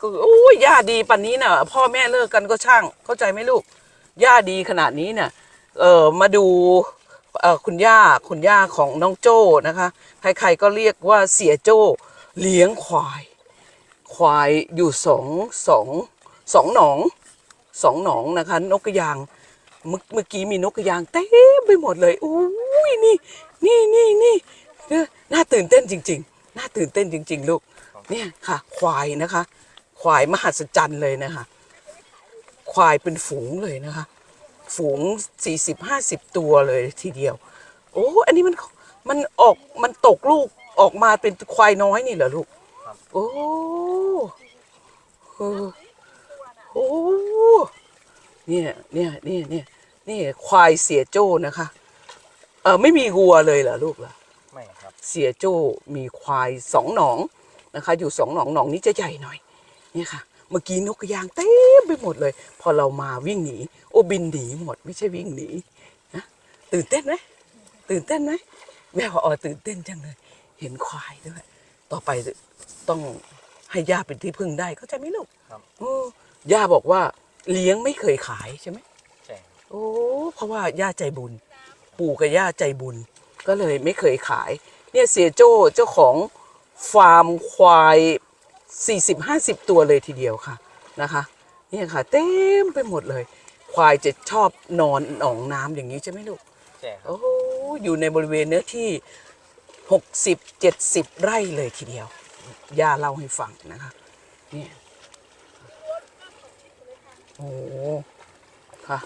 ก็โอ้ยย่าดีปันนี้น่ะ พ่อแม่เลิกกันก็ช่าง เข้าใจไหมลูกย่าดีขนาดนี้เนี่ยเออมาดูเออคุณย่าคุณย่าของน้องโจ้นะคะ ใครๆก็เรียกว่าเสียโจ้เลี้ยงควาย ควายอยู่สองสองสองหนองสองหนองนะคะ นกกระยางเมื่อเมื่อกี้มีนกกระยางเต็มไปหมดเลยอุ้ยนี่นี่นี่นี่น่าตื่นเต้นจริง ๆ น่าตื่นเต้นจริง ๆ ลูกเนี่ยค่ะ ควายนะคะ ควายมหัศจรรย์เลยนะคะ ควายเป็นฝูงเลยนะคะ ฝูงสี่สิบห้าสิบตัวเลยทีเดียว โอ้ อันนี้มันมันออกมันตกลูกออกมาเป็นควายน้อยนี่เหรอลูก โอ้เออโอ้เนี่ยเนี่ยเนี่ยเนี่ยนี่ควายเสียโจ้นะคะ เออไม่มีวัวเลยเหรอลูกเหรอไม่ครับ เสียโจ้มีควายสองหนองนะคะ อยู่สองหนองหนองนี้จะใหญ่หน่อย เนี่ยค่ะ เมื่อกี้นกกระยางเต็มไปหมดเลย พอเรามาวิ่งหนี โอ้บินหนีหมด ไม่ใช่วิ่งหนีนะตื่นเต้นไหมตื่นเต้นไหมแม่ว่าอ๋อตื่นเต้นจังเลย เห็นควายด้วย ต่อไปต้องให้ย่าเป็นที่พึ่งได้เข้าใจไหมลูกครับ โอ้ย่าบอกว่าเลี้ยงไม่เคยขายใช่ไหม ใช่ โอ้เพราะว่าย่าใจบุญ ปู่กับย่าใจบุญ ก็เลยไม่เคยขาย เนี่ยเสียโจ้เจ้าของฟาร์มควาย 40-50 ตัวเลยทีเดียวค่ะนะคะเนี่ยค่ะ เต็มไปหมดเลย ควายจะชอบนอนหนองน้ำอย่างนี้ใช่ไหมลูกใช่ครับโอ้อยู่ในบริเวณเนื้อที่ 60 70 ไร่เลยทีเดียวย่าเล่าให้ฟังนะคะเนี่ยโอ้ค่ะ